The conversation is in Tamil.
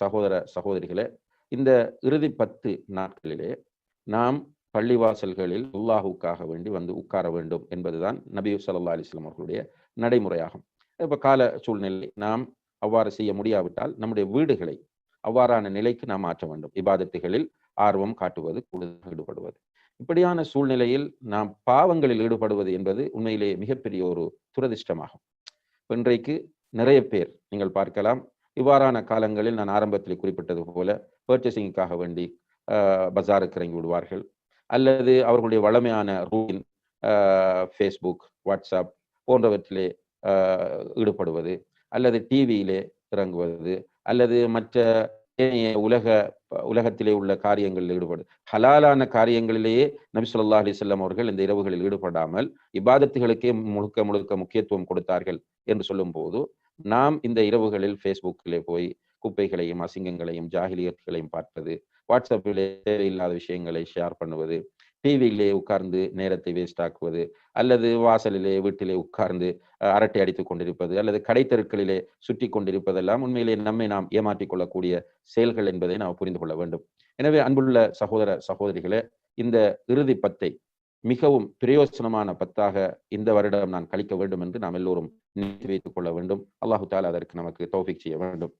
சகோதர சகோதரிகளே இந்த இறுதி பத்து நாட்களிலே நாம் பள்ளிவாசல்களில் அல்லாஹுக்காக வேண்டி வந்து உட்கார வேண்டும் என்பதுதான் நபி சல்லா அலிஸ்லாம் அவர்களுடைய நடைமுறையாகும். இப்போ கால சூழ்நிலை நாம் அவ்வாறு செய்ய முடியாவிட்டால் நம்முடைய வீடுகளை அவ்வாறான நிலைக்கு நாம் மாற்ற வேண்டும். இபாதத்துகளில் ஆர்வம் காட்டுவது கூடுதல் ஈடுபடுவது. இப்படியான சூழ்நிலையில் நாம் பாவங்களில் ஈடுபடுவது என்பது உண்மையிலேயே மிகப்பெரிய ஒரு துரதிர்ஷ்டமாகும். இன்றைக்கு நிறைய பேர் நீங்கள் பார்க்கலாம் இவ்வாறான காலங்களில் நான் ஆரம்பத்தில் குறிப்பிட்டது போல பர்ச்சேசிங்காக வேண்டி பஜாருக்கு இறங்கி விடுவார்கள். அல்லது அவர்களுடைய வளமையான ரூட்டின் ஃபேஸ்புக் வாட்ஸ்அப் போன்றவற்றிலே ஈடுபடுவது அல்லது டிவியிலே இறங்குவது அல்லது மற்ற உலக உலகத்திலே உள்ள காரியங்களில் ஈடுபடு ஹலாலான காரியங்களிலேயே நபி ஸல்லல்லாஹு அவர்கள் இந்த இரவுகளில் ஈடுபடாமல் இபாதத்துகளுக்கே முழுக்க முழுக்க முக்கியத்துவம் கொடுத்தார்கள் என்று சொல்லும் போது நாம் இந்த இரவுகளில் ஃபேஸ்புக்கிலே போய் குப்பைகளையும் அசிங்கங்களையும் ஜாகிலியர்களையும் பார்ப்பது வாட்ஸ்அப்பிலே தேவையில்லாத விஷயங்களை ஷேர் பண்ணுவது டிவியிலே உட்கார்ந்து நேரத்தை வேஸ்ட் ஆக்குவது அல்லது வாசலிலே வீட்டிலே உட்கார்ந்து அஹ், அரட்டை அடித்துக் கொண்டிருப்பது அல்லது கடைத்தெருக்களிலே சுற்றி கொண்டிருப்பதெல்லாம் உண்மையிலே நம்மை நாம் ஏமாற்றிக் கொள்ளக்கூடிய செயல்கள் என்பதை நாம் புரிந்து கொள்ள வேண்டும். எனவே அன்புள்ள சகோதர சகோதரிகளே இந்த இறுதி பத்தை மிகவும் பிரயோசனமான பத்தாக இந்த வருடம் நான் கழிக்க வேண்டும் என்று நாம் எல்லோரும் நினைத்து வைத்துக் கொள்ள வேண்டும். அல்லாஹு தாலா அதற்கு நமக்கு தௌஃபிக் செய்ய வேண்டும்.